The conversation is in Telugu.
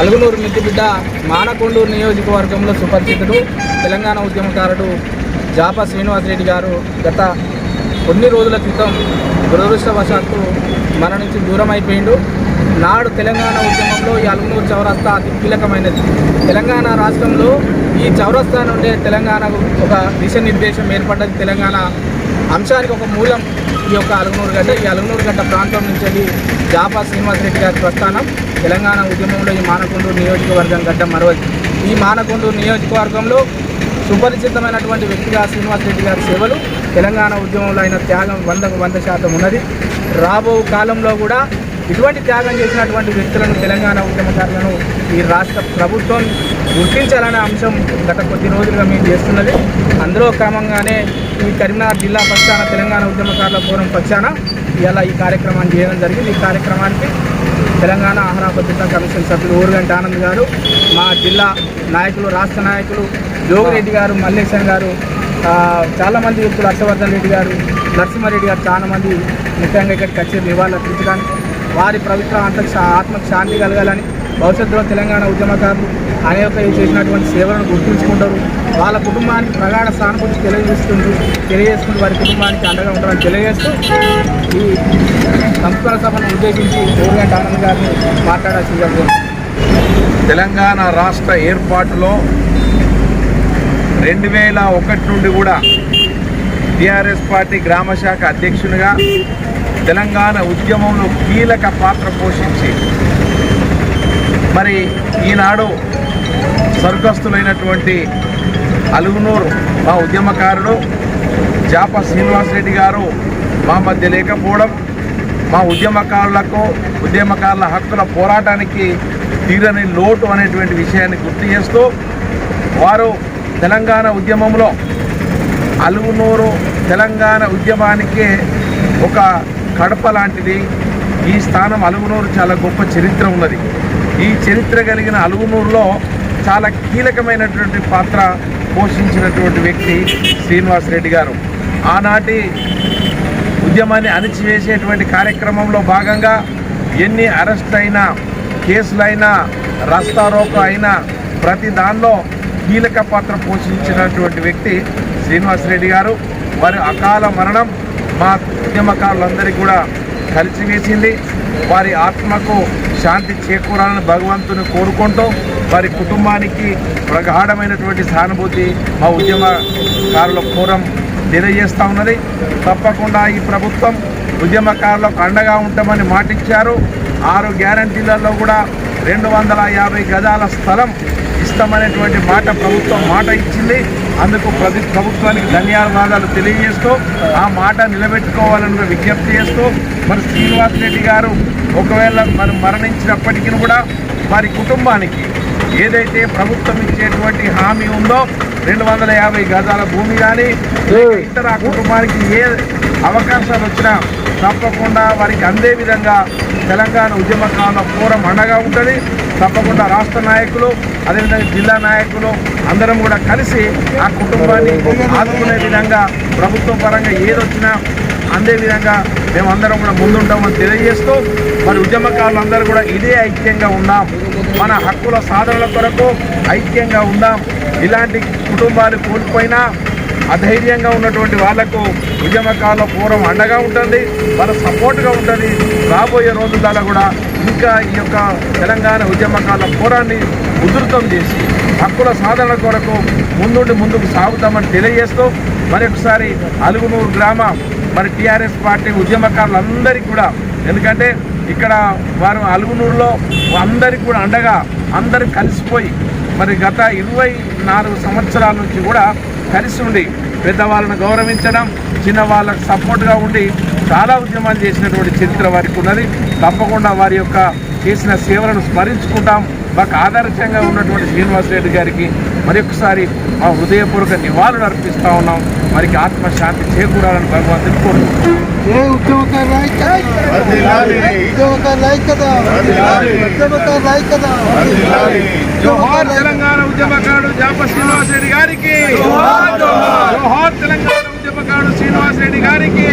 అలుగునూరు నిద్దిబిడ్డ మానకొండూరు నియోజకవర్గంలో సుపరిచితుడు తెలంగాణ ఉద్యమకారుడు జాపా శ్రీనివాసరెడ్డి గారు గత కొన్ని రోజుల క్రితం దురదృష్టవశాత్తు మన నుంచి దూరం అయిపోయిండు నాడు తెలంగాణ ఉద్యమంలో ఈ అలుగునూరు చౌరస్తా అతి కీలకమైనది. తెలంగాణ రాష్ట్రంలో ఈ చౌరస్తా నుండే తెలంగాణకు ఒక దిశనిర్దేశం ఏర్పడ్డది. తెలంగాణ అంశానికి ఒక మూలం ఈ యొక్క అలుగునూరు గడ్డ ఈ అలుగునూరు గడ్డ ప్రాంతం నుంచి వెళ్ళి జాపా శ్రీనివాసరెడ్డి గారి ప్రస్థానం తెలంగాణ ఉద్యమంలో ఈ మానకొండూరు నియోజకవర్గం గడ్డ మరవది ఈ మానకొండూరు నియోజకవర్గంలో సుపరిచితమైనటువంటి వ్యక్తిగా శ్రీనివాసరెడ్డి గారి సేవలు తెలంగాణ ఉద్యమంలో అయిన త్యాగం వందకు వంద శాతం ఉన్నది. రాబో కాలంలో కూడా ఇటువంటి త్యాగం చేసినటువంటి వ్యక్తులను తెలంగాణ ఉద్యమకారులను ఈ రాష్ట్ర ప్రభుత్వం గుర్తించాలనే అంశం గత కొద్ది రోజులుగా మేము చేస్తున్నది. అందులో క్రమంగానే ఈ కరీంనగర్ జిల్లా పక్షాన తెలంగాణ ఉద్యమకారుల ఫోరం పక్షాన ఇలా ఈ కార్యక్రమాన్ని చేయడం జరిగింది. ఈ కార్యక్రమానికి తెలంగాణ ఆహార భద్రతా కమిషన్ సభ్యులు ఊరుగంటి ఆనంద్ గారు మా జిల్లా నాయకులు రాష్ట్ర నాయకులు జోగిరెడ్డి గారు మల్లేశన్ గారు చాలామంది వ్యక్తులు హర్షవర్ధన్ రెడ్డి గారు నరసింహారెడ్డి గారు చాలామంది ముఖ్యంగా ఇక్కడికి వచ్చి నివాళులు అర్పించడానికి వారి ప్రభుత్వ అంత ఆత్మకు శాంతి కలగాలని భవిష్యత్తులో తెలంగాణ ఉద్యమకారులు అనేక చేసినటువంటి సేవలను గుర్తుంచుకుంటారు. వాళ్ళ కుటుంబానికి ప్రగాఢ సానుభూతి తెలియజేస్తుంది. తెలియజేసుకుని వారి కుటుంబానికి అండగా ఉంటారని తెలియజేస్తూ ఈ సంస్కరణ సభను ఉద్దేశించి గవర్నమెంట్ ఆనంద్ గారిని మాట్లాడాల్సి జరుగుతుంది. తెలంగాణ రాష్ట్ర ఏర్పాటులో రెండు వేల ఒకటి నుండి కూడా టిఆర్ఎస్ పార్టీ గ్రామ శాఖ అధ్యక్షునిగా తెలంగాణ ఉద్యమంలో కీలక పాత్ర పోషించి మరి ఈనాడు స్వర్గస్థులైనటువంటి అలుగునూరు మా ఉద్యమకారుడు జాప శ్రీనివాసరెడ్డి గారు మా మధ్య లేకపోవడం మా ఉద్యమకారులకు ఉద్యమకారుల హక్కుల పోరాటానికి తీరని లోటు అనేటువంటి విషయాన్ని గుర్తు చేస్తూ వారు తెలంగాణ ఉద్యమంలో అలుగునూరు తెలంగాణ ఉద్యమానికే ఒక కడప లాంటిది. ఈ స్థానం అలుగునూరు చాలా గొప్ప చరిత్ర ఉన్నది. ఈ చరిత్ర కలిగిన అలుగునూరులో చాలా కీలకమైనటువంటి పాత్ర పోషించినటువంటి వ్యక్తి శ్రీనివాసరెడ్డి గారు. ఆనాటి ఉద్యమాన్ని అణిచివేసేటువంటి కార్యక్రమంలో భాగంగా ఎన్ని అరెస్ట్ అయినా కేసులైనా రస్తారోకో అయినా ప్రతి దానిలో కీలక పాత్ర పోషించినటువంటి వ్యక్తి శ్రీనివాసరెడ్డి గారు. వారి అకాల మరణం మా ఉద్యమకారులందరికీ కూడా కలిసివేసింది. వారి ఆత్మకు శాంతి చేకూరాలని భగవంతుని కోరుకుంటూ వారి కుటుంబానికి ప్రగాఢమైనటువంటి సానుభూతి మా ఉద్యమకారుల పూర్వం తెలియజేస్తూ ఉన్నది. తప్పకుండా ఈ ప్రభుత్వం ఉద్యమకారులకు అండగా ఉంటామని మాటిచ్చారు. ఆరు గ్యారంటీలలో కూడా రెండు వందల యాభై గజాల స్థలం ఇస్తామనేటువంటి మాట ప్రభుత్వం మాట ఇచ్చింది. అందుకు ప్రతి ప్రభుత్వానికి ధన్యవాదాలు తెలియజేస్తూ ఆ మాట నిలబెట్టుకోవాలని విజ్ఞప్తి చేస్తూ మరి శ్రీనివాస్ రెడ్డి గారు ఒకవేళ మరి మరణించినప్పటికీ కూడా వారి కుటుంబానికి ఏదైతే ప్రభుత్వం ఇచ్చేటువంటి హామీ ఉందో రెండు వందల యాభై గజాల భూమి కానీ ఇతర ఆ కుటుంబానికి ఏ అవకాశాలు వచ్చినా తప్పకుండా వారికి అందే విధంగా తెలంగాణ ఉద్యమకాల ఫోరం అండగా ఉంటుంది. తప్పకుండా రాష్ట్ర నాయకులు అదేవిధంగా జిల్లా నాయకులు అందరం కూడా కలిసి ఆ కుటుంబాన్ని ఆదుకునే విధంగా ప్రభుత్వ పరంగా ఏదొచ్చినా అందే విధంగా మేమందరం కూడా ముందుంటామని తెలియజేస్తూ మరి ఉద్యమకారులందరూ కూడా ఇదే ఐక్యంగా ఉన్నాం. మన హక్కుల సాధనల కొరకు ఐక్యంగా ఉందాం ఇలాంటి కుటుంబాలు కోల్పోయినా అధైర్యంగా ఉన్నటువంటి వాళ్ళకు ఉద్యమకాల పూర్వం అండగా ఉంటుంది వాళ్ళ సపోర్ట్గా ఉంటుంది. రాబోయే రోజులలో కూడా ఇంకా ఈ యొక్క తెలంగాణ ఉద్యమకాల పూరాన్ని ఉధృతం చేసి హక్కుల సాధన కొరకు ముందుండి ముందుకు సాగుతామని తెలియజేస్తూ మరొకసారి అలుగునూరు గ్రామ మరి టీఆర్ఎస్ పార్టీ ఉద్యమకారులందరికీ కూడా ఎందుకంటే ఇక్కడ వారు అలుగునూరులో అందరికీ కూడా అండగా అందరూ కలిసిపోయి మరి గత ఇరవై నాలుగు సంవత్సరాల నుంచి కూడా కలిసి ఉండి పెద్దవాళ్ళను గౌరవించడం చిన్నవాళ్ళకు సపోర్ట్గా ఉండి చాలా ఉద్యమాలు చేసినటువంటి చరిత్ర వారికి ఉన్నది. తప్పకుండా వారి యొక్క చేసిన సేవలను స్మరించుకుంటాం. మాకు ఆదర్శంగా ఉన్నటువంటి శ్రీనివాసరెడ్డి గారికి మరొకసారి మా హృదయపూర్వక నివాళులు అర్పిస్తూ ఉన్నాం. మరికి ఆత్మశాంతి చేకూరాలని భగవంతుని కోరుకుంటున్నాం. తెలంగాణ ఉద్యమకారుడు జాప శ్రీనివాసరెడ్డి గారికి. తెలంగాణ ఉద్యమకారుడు శ్రీనివాసరెడ్డి గారికి.